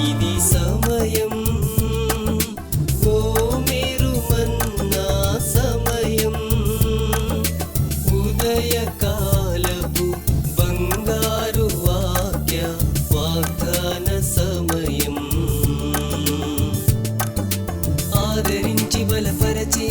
ఇది సమయం ఓ మీరు మన్నా సమయం ఉదయకాలపు బంగారు వాక్య వాగ్దాన సమయం ఆదరించి బలపరచే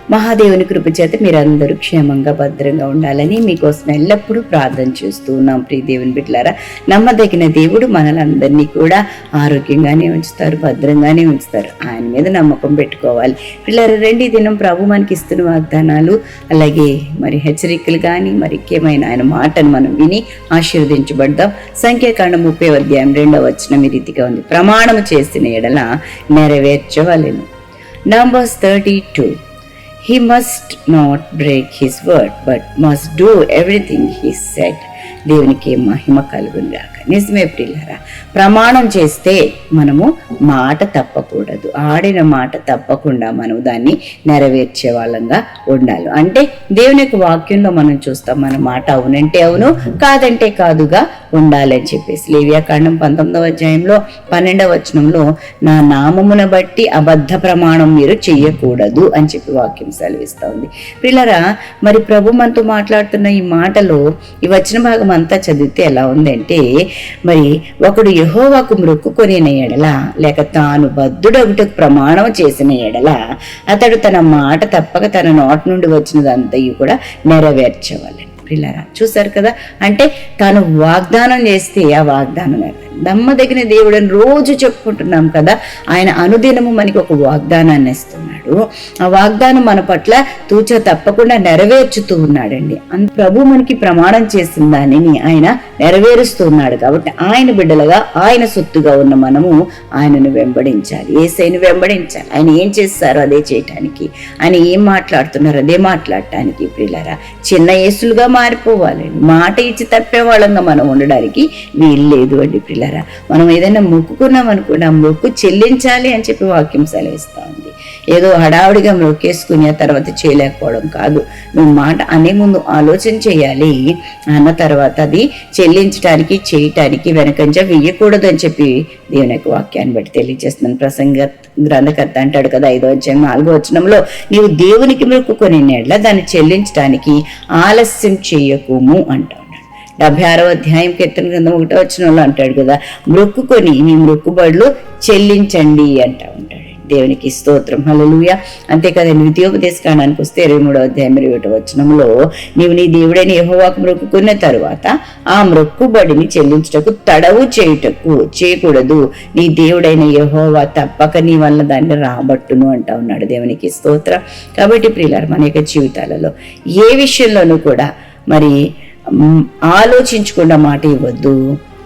మహాదేవుని కృపచేత మీరందరూ క్షేమంగా భద్రంగా ఉండాలని మీకోసం ఎల్లప్పుడూ ప్రార్థన చేస్తూ ఉన్నాం. ప్రియ దేవుని బిడ్డలారా నమ్మదగిన దేవుడు మనలందరినీ కూడా ఆరోగ్యంగానే ఉంచుతారు భద్రంగానే ఉంచుతారు. ఆయన మీద నమ్మకం పెట్టుకోవాలి. పిల్లలు రెండు దినం ప్రభు మనకి ఇస్తున్న వాగ్దానాలు అలాగే మరి హెచ్చరికలు కానీ మరి ఇంకేమైనా ఆయన మాటను మనం విని ఆశీర్వదించబడదాం. సంఖ్యాకాండం ముప్పై అధ్యాయం రెండవ వచ్చిన ఈ రీతిగా ఉంది. ప్రమాణము చేసిన ఎడల నెరవేర్చవలను. Numbers thirty two He must not break his word, but must do everything he said. దేవునికి మహిమ కలుగును గాక నిజమే ప్రియులారా. ప్రమాణం చేస్తే మనము మాట తప్పకూడదు. ఆడిన మాట తప్పకుండా మనం దాన్ని నెరవేర్చే వాళ్ళంగా ఉండాలి. అంటే దేవుని యొక్క వాక్యంలో మనం చూస్తాం మన మాట అవునంటే అవును కాదంటే కాదుగా ఉండాలని చెప్పేసి. లేవ్యాకాండం పంతొమ్మిదవ అధ్యాయంలో పన్నెండవ వచనంలో నా నామమున బట్టి అబద్ధ ప్రమాణం మీరు చెయ్యకూడదు అని చెప్పి వాక్యం సెలవిస్తూ ఉంది. పిల్లరా మరి ప్రభు మనతో మాట్లాడుతున్న ఈ మాటలో ఈ వచ్చిన భాగం అంతా చదివితే ఎలా ఉందంటే మరి ఒకడు యహోవాకు మొక్కుకొని ఎడల లేక తాను బద్దుడొకటికి ప్రమాణం చేసిన ఎడల అతడు తన మాట తప్పక తన నోటి నుండి వచ్చినదంతయు కూడా నెరవేర్చవాలి పిల్లరా చూసారు కదా? అంటే తాను వాగ్దానం చేస్తే ఆ వాగ్దానం నెరవేరు. నమ్మదగిన దేవుడని రోజు చెప్పుకుంటున్నాం కదా? ఆయన అనుదినము మనకి ఒక వాగ్దానాన్ని ఇస్తున్నాడు. ఆ వాగ్దానం మన పట్ల తూచ తప్పకుండా నెరవేర్చుతూ ఉన్నాడండి. అంత ప్రభు మనకి ప్రమాణం చేసిన దానిని ఆయన నెరవేరుస్తూ ఉన్నాడు కాబట్టి ఆయన బిడ్డలుగా ఆయన సొత్తుగా ఉన్న మనము ఆయనను వెంబడించాలి. ఏసైను వెంబడించాలి. ఆయన ఏం చేస్తారో అదే చేయటానికి? ఆయన ఏం మాట్లాడుతున్నారో అదే మాట్లాడటానికి ప్రియులరా? చిన్న యేసులుగా మారిపోవాలండి. మాట ఇచ్చి తప్పే వాళ్ళంగా మనం ఉండడానికి వీలు లేదు అండి పిల్లరా. మనం ఏదైనా మొక్కుకున్నాం అనుకోండి ఆ మొక్కు చెల్లించాలి అని చెప్పి వాక్యం సెలవిస్తాం. ఏదో హడావుడిగా మొక్కేసుకుని ఆ తర్వాత చేయలేకపోవడం కాదు. నువ్వు మాట అనే ముందు ఆలోచన చేయాలి. అన్న తర్వాత అది చెల్లించడానికి చేయటానికి వెనకంజ వేయకూడదు అని చెప్పి దేవుని యొక్క వాక్యాన్ని బట్టి తెలియజేస్తున్నాను. ప్రసంగ గ్రంథకర్త అంటాడు కదా ఐదో అధ్యాయం నాలుగో వచనంలో నీవు దేవునికి మొక్కుకొని నెడ్ల దాన్ని చెల్లించడానికి ఆలస్యం చేయకుము అంటా డెబ్బై ఆరో అధ్యాయం కీర్తన గ్రంథం ఒకటో వచనంలో అంటాడు కదా మొక్కుకొని మీ మొక్కుబడులు చెల్లించండి అంటా ఉంటాడు. దేవునికి స్తోత్రం. హలలుయ అంతే కదండి ద్వితీయోపదేశ వస్తే ఇరవై మూడో అధ్యాయం ఇరవై ఒకటి వచనంలో నీవు నీ దేవుడైన యహోవాకు మొక్కుకున్న తరువాత ఆ మొక్కుబడిని చెల్లించుటకు తడవు చేయుటకు చేయకూడదు. నీ దేవుడైన యహోవా తప్పక నీ వల్ల దాన్ని రాబట్టును అంటా ఉన్నాడు దేవునికి స్తోత్ర. కాబట్టి ప్రియులారు మన యొక్క జీవితాలలో ఏ విషయంలోనూ కూడా మరి ఆలోచించకుండా మాట ఇవ్వద్దు.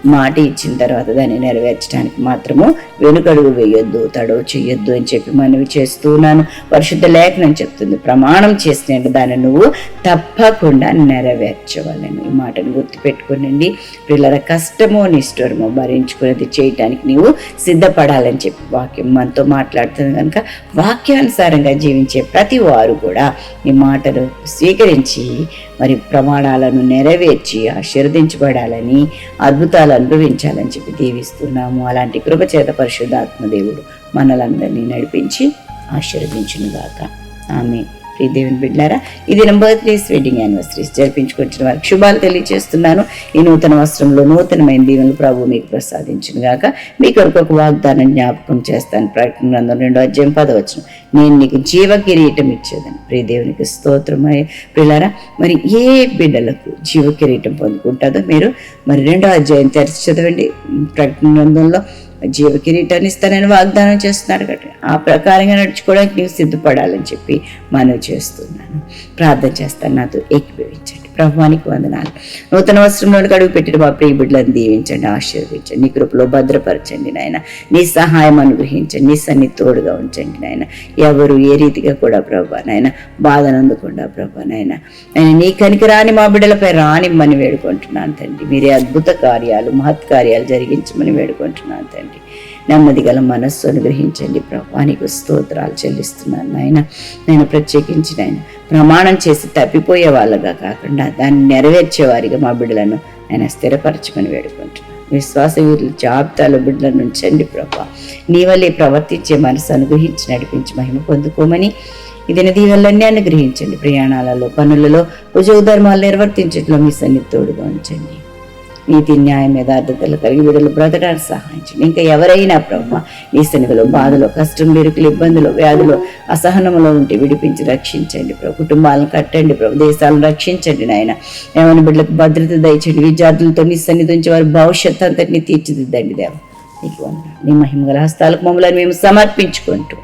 మాట ఇచ్చిన తర్వాత దాన్ని నెరవేర్చడానికి మాత్రము వెనుకడుగు వేయొద్దు తడవు చేయొద్దు అని చెప్పి మనవి చేస్తున్నాను పరిశుద్ధ లేఖనం చెప్తుంది ప్రమాణం చేసిన దాన్ని నువ్వు తప్పకుండా నెరవేర్చవాలని. ఈ మాటను గుర్తుపెట్టుకునండి. పిల్లల కష్టమో నిష్ఠురమో భరించుకున్నది చేయటానికి నీవు సిద్ధపడాలని చెప్పి వాక్యం మనతో మాట్లాడుతుంది కనుక వాక్యానుసారంగా జీవించే ప్రతి వారు కూడా ఈ మాటను స్వీకరించి మరి ప్రమాణాలను నెరవేర్చి ఆశీర్వదించబడాలని అద్భుతాలు అనుభవించాలని చెప్పి దీవిస్తున్నాము. అలాంటి కృపచేత పరిశుద్ధాత్మదేవుడు మనలందరినీ నడిపించి ఆశీర్వదించునుగాక. ఆమె ప్రియ దేవుని బిడ్డారా ఇది నా బర్త్డేస్ వెడ్డింగ్ యానివర్సరీస్ జరిపించుకొచ్చిన వారికి శుభాలు తెలియజేస్తున్నాను. ఈ నూతన వస్త్రంలో నూతనమైన దీవెనలు ప్రభు మీకు ప్రసాదించిన గాక. మీ కొరకు ఒక వాగ్దానం జ్ఞాపకం చేస్తాను. ప్రకటన గ్రంథం రెండో అధ్యాయం పదవచ్చును నేను నీకు జీవ కిరీటం ఇచ్చేదని. ప్రియ దేవునికి స్తోత్రమై ప్రియులారా మరి ఏ బిడ్డలకు జీవ కిరీటం పొందుకుంటుందో మీరు మరి రెండో అధ్యాయం తెరిచి చదవండి. ప్రకటన గ్రంథంలో జీవ కిరీటాన్ని ఇస్తానని వాగ్దానం చేస్తున్నారు కదా ఆ ప్రకారంగా నడుచుకోవడానికి నీవు సిద్ధపడాలని చెప్పి మనవి చేస్తున్నాను. ప్రార్థన చేస్తాను. నాతో ఏకీభవించండి. ప్రభువానికి వందనాలు. నూతన వస్త్రంలో అడుగు పెట్టిన మా ప్రియ బిడ్డలను దీవించండి ఆశీర్వదించండి నీ కృపలో భద్రపరచండి నాయన. నీ సహాయం అనుగ్రహించండి నీ సన్ని తోడుగా ఉంచండి నాయన. ఎవరు ఏ రీతిగా కూడా ప్రభా నాయన బాధను అందకుండా ప్రభా నాయన. ఆయన నీ కనికరాని మా బిడ్డలపై రానిమ్మని వేడుకుంటున్నాను తండ్రి. మీరే అద్భుత కార్యాలు మహత్ కార్యాలు జరిగించమని వేడుకుంటున్నాను తండ్రి. నెమ్మది గల మనస్సు అనుగ్రహించండి ప్రభానికి స్తోత్రాలు చెల్లిస్తున్నాను నాయన. నేను ప్రత్యేకించి నాయన ప్రమాణం చేసి తప్పిపోయే వాళ్ళగా కాకుండా దాన్ని నెరవేర్చేవారిగా మా బిడ్డలను ఆయన స్థిరపరచమని వేడుకుంటున్నాను. విశ్వాస వీరుల జాబితాలో బిడ్డలను ఉంచండి ప్రభా. నీ వల్లే ప్రవర్తించే మనసు అనుగ్రహించి నడిపించి మహిమ పొందుకోమని. ఇది దీవెల్లన్నీ అనుగ్రహించండి. ప్రయాణాలలో పనులలో ఉద్యోగ ధర్మాలు నిర్వర్తించడంలో మీ సన్నిధి తోడుగా ఉంచండి. నీతి న్యాయం యథార్థతలు కలిగి విడుదల బ్రతకడానికి సహాయించండి. ఇంకా ఎవరైనా ప్రభు నీ సన్నిధిలో బాధలో కష్టం ఇరుకులు ఇబ్బందులు వ్యాధులు అసహనంలో ఉంటే విడిపించి రక్షించండి ప్రభు. కుటుంబాలను కట్టండి ప్రభు. దేశాలను రక్షించండి నాయన. ఏమైనా బిడ్డలకు భద్రత దయచండి. విద్యార్థులతో నీ సన్నిధి ఉంచి వారి భవిష్యత్తు అంతటిని తీర్చిదిద్దండి దేవ. నీకు నీ మహిమగల హస్తాలకు మమ్మల్ని మేము సమర్పించుకుంటూ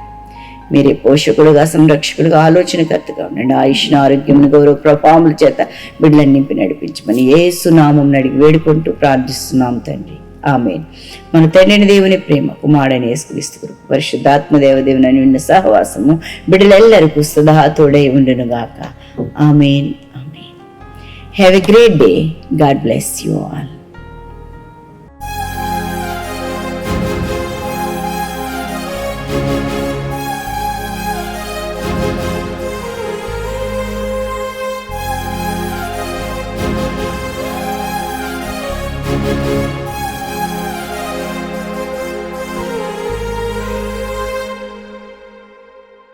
మీరే పోషకుడుగా సంరక్షకుడుగా ఆలోచనకర్తగా ఉండండి. ఆయుష్ను ఆరోగ్యమును గౌరవ ప్రభావముల చేత బిడ్డలను నింపి నడిపించమని ఏ సునామం అడిగి వేడుకుంటూ ప్రార్థిస్తున్నాం తండ్రి. ఆమెన్. మన తండ్రిని దేవుని ప్రేమ కుమారుడని యేసుక్రీస్తు కృప పరిశుద్ధాత్మ దేవదేవుని అని ఉన్న సహవాసము బిడ్డలెల్లరికూ సదా తోడై ఉండును గాక amen. Amen. Have a great day God bless you all